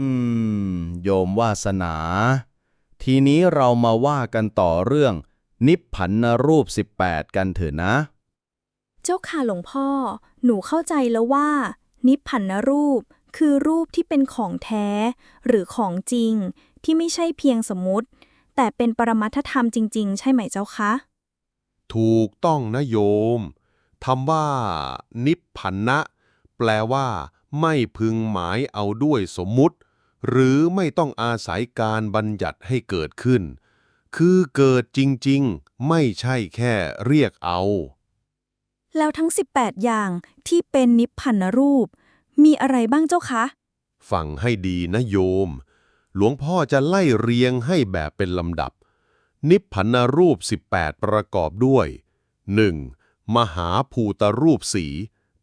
อืม โยมวาสนา ทีนี้เรามาว่ากันต่อเรื่อง นิพพันนรูป 18 กันเถอะนะ เจ้าค่ะหลวงพ่อ หนูเข้าใจแล้วว่า นิพพันนรูปคือรูปที่เป็นของแท้ หรือของจริงที่ไม่ใช่เพียงสมมุติ แต่เป็นปรมัตถธรรมจริง ๆ ใช่ไหมเจ้าคะ ถูกต้องนะโยมคำว่า นิพพันนะ แปลว่า ไม่พึงหมายเอาด้วยสมมุติ หรือไม่ต้องอาศัยการบัญญัติให้เกิดขึ้น คือเกิดจริงๆ ไม่ใช่แค่เรียกเอา แล้วทั้ง 18 อย่างที่เป็นนิพพันนรูป มีอะไรบ้างเจ้าคะ ฟังให้ดีนะโยม หลวงพ่อจะไล่เรียงให้แบบเป็นลำดับ นิพพันนรูป 18 ประกอบด้วย 1. มหาภูตรูปสี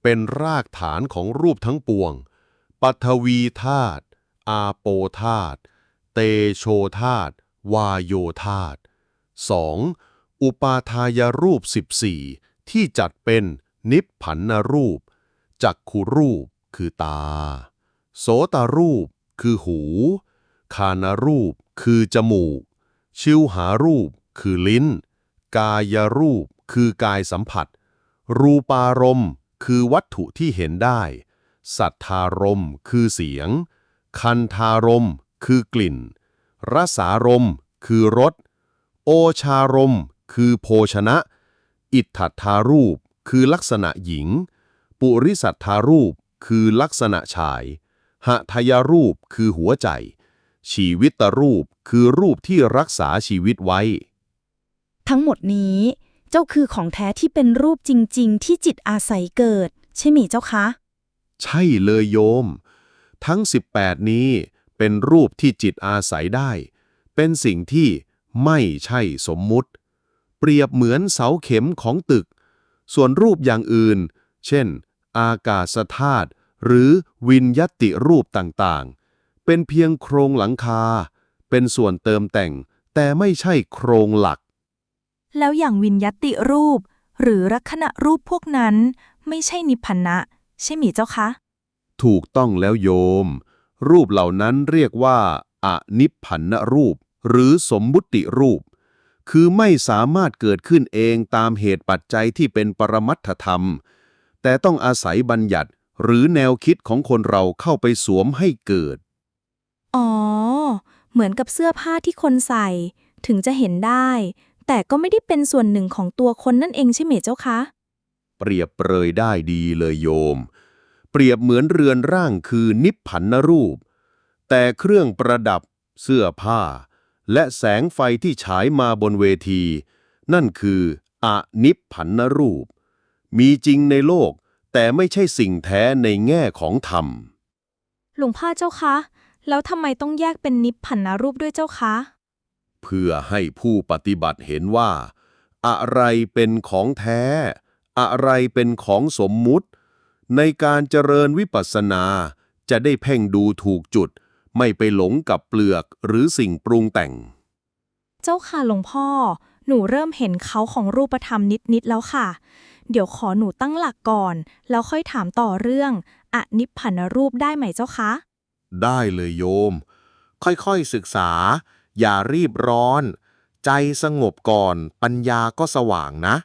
เป็นรากฐานของรูปทั้งปวง ปัทวีธาตุ อาโปธาตเตโชธาตวาโยธาต 2. อุปาทายรูป 14 ที่จัดเป็นนิพพันนรูป จักขุรูปคือตา โสตรูปคือหู คานรูปคือจมูก ชิวหารูปคือลิ้น กายรูปคือกายสัมผัส รูปารมณ์คือวัตถุที่เห็นได้ สัทธารมณ์คือเสียง คันธารมณ์คือกลิ่น รสารมณ์คือรส โอชารมณ์คือโภชนะ อิทธัทธารูป คือลักษณะหญิง ปุริสัทธารูป คือลักษณะชาย หทยรูป คือหัวใจ ชีวิตรูป คือรูปที่รักษาชีวิตไว้ ทั้งหมดนี้ เจ้าคือของแท้ที่เป็นรูปจริง ๆ ที่จิตอาศัยเกิด ใช่ไหมเจ้าคะ ใช่เลยโยม ทั้ง 18 นี้เป็นรูปที่จิตอาศัยได้ เป็นสิ่งที่ไม่ใช่สมมุติ เปรียบเหมือนเสาเข็มของตึก ส่วนรูปอย่างอื่น เช่น อากาศธาตุหรือวินยติรูปต่างๆ เป็นเพียงโครงหลังคา เป็นส่วนเติมแต่ง แต่ไม่ใช่โครงหลัก แล้วอย่างวิญญาติรูป หรือลักษณะรูปพวกนั้น ไม่ใช่นิพพานะ ใช่ไหมเจ้าคะ ถูกต้องแล้วโยม รูปเหล่านั้นเรียกว่าอนิพพันนรูป หรือสมมุติรูป คือไม่สามารถเกิดขึ้นเองตามเหตุปัจจัยที่เป็นปรมัตถธรรม แต่ต้องอาศัยบัญญัติหรือแนวคิดของคนเราเข้าไปสวมให้เกิด อ๋อ เหมือนกับเสื้อผ้าที่คนใส่ ถึงจะเห็นได้ แต่ก็ไม่ได้เป็นส่วนหนึ่งของตัวคนนั่นเองใช่ไหมเจ้าคะ เปรียบเปรยได้ดีเลยโยม เปรียบเหมือนเรือนร่างคือนิพพันนรูป แต่เครื่องประดับ เสื้อผ้า และแสงไฟที่ฉายมาบนเวที นั่นคืออนิพพันนรูป มีจริงในโลก แต่ไม่ใช่สิ่งแท้ในแง่ของธรรม หลวงพ่อเจ้าคะ แล้วทำไมต้องแยกเป็นนิพพันนรูปด้วยเจ้าคะ เพื่อให้ผู้ปฏิบัติเห็นว่า อะไรเป็นของแท้ อะไรเป็นของสมมุติ ในการเจริญวิปัสสนา จะได้เพ่งดูถูกจุด ไม่ไปหลงกับเปลือกหรือสิ่งปรุงแต่ง เจ้าค่ะหลวงพ่อ หนูเริ่มเห็นเขาของรูปธรรมนิด ๆ แล้วค่ะ เดี๋ยวขอหนูตั้งหลักก่อน แล้วค่อยถามต่อเรื่องอนิพพันนรูปได้ไหมเจ้าคะ ได้เลยโยม ค่อยๆศึกษา อย่ารีบร้อน ใจสงบก่อน ปัญญาก็สว่างนะ